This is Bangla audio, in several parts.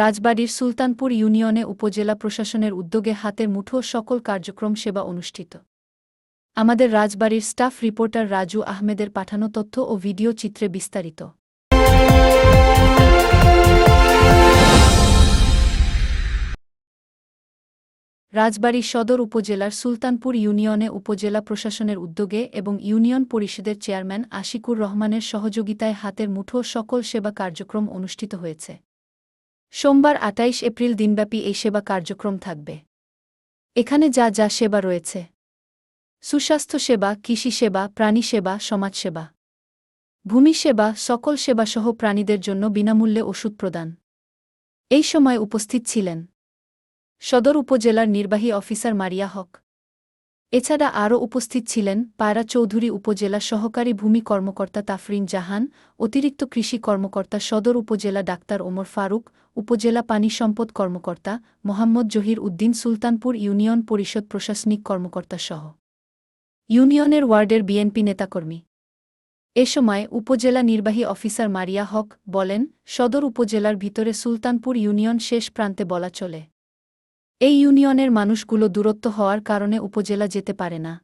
রাজবাড়ীর সুলতানপুর ইউনিয়নে উপজেলা প্রশাসনের উদ্যোগে হাতের মুঠো সকল কার্যক্রম সেবা অনুষ্ঠিত। আমাদের রাজবাড়ির স্টাফ রিপোর্টার রাজু আহমেদের পাঠানো তথ্য ও ভিডিও চিত্রে বিস্তারিত। রাজবাড়ী সদর উপজেলার সুলতানপুর ইউনিয়নে উপজেলা প্রশাসনের উদ্যোগে এবং ইউনিয়ন পরিষদের চেয়ারম্যান আশিকুর রহমানের সহযোগিতায় হাতের মুঠো সকল সেবা কার্যক্রম অনুষ্ঠিত হয়েছে। সোমবার আটাইশ এপ্রিল দিনব্যাপী এই সেবা কার্যক্রম থাকবে। এখানে যা যা সেবা রয়েছে। সুস্বাস্থ্য সেবা, কৃষি সেবা, প্রাণী সেবা, সমাজ সেবা। ভূমি সেবা, সকল সেবাসহ প্রাণীদের জন্য বিনামূল্যে ওষুধ প্রদান। এই সময় উপস্থিত ছিলেন। সদর উপজেলার নির্বাহী অফিসার মারিয়া হক। এছাড়া আরও উপস্থিত ছিলেন পায়রা চৌধুরী উপজেলা সহকারী ভূমি কর্মকর্তা তাফরিন জাহান, অতিরিক্ত কৃষি কর্মকর্তা সদর উপজেলা ডাক্তার ওমর ফারুক, উপজেলা পানি সম্পদ কর্মকর্তা মোহাম্মদ জহির উদ্দিন, সুলতানপুর ইউনিয়ন পরিষদ প্রশাসনিক কর্মকর্তা সহ। ইউনিয়নের ওয়ার্ডের বিএনপি নেতাকর্মী। এ সময় উপজেলা নির্বাহী অফিসার মারিয়া হক বলেন, সদর উপজেলার ভিতরে সুলতানপুর ইউনিয়ন শেষ প্রান্তে বলা চলে। এই ইউনিয়নের মানুষগুলো দূরত্ব হওয়ার কারণে উপজেলা যেতে পারে না।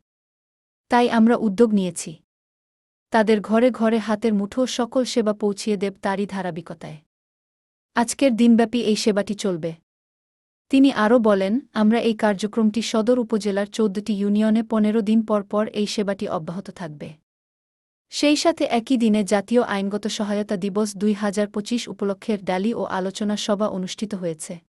তাই আমরা উদ্যোগ নিয়েছি। তাদের ঘরে ঘরে হাতের মুঠো সকল সেবা পৌঁছিয়ে দেব তারই ধারাবাহিকতায়। আজকের দিনব্যাপী এই সেবাটি চলবে। তিনি আরও বলেন, আমরা এই কার্যক্রমটি সদর উপজেলার চৌদ্দটি ইউনিয়নে পনেরো দিন পর পর এই সেবাটি অব্যাহত থাকবে। সেই সাথে একই দিনে জাতীয় আইনগত সহায়তা দিবস দুই হাজার পঁচিশ উপলক্ষের ডালি ও আলোচনা সভা অনুষ্ঠিত হয়েছে।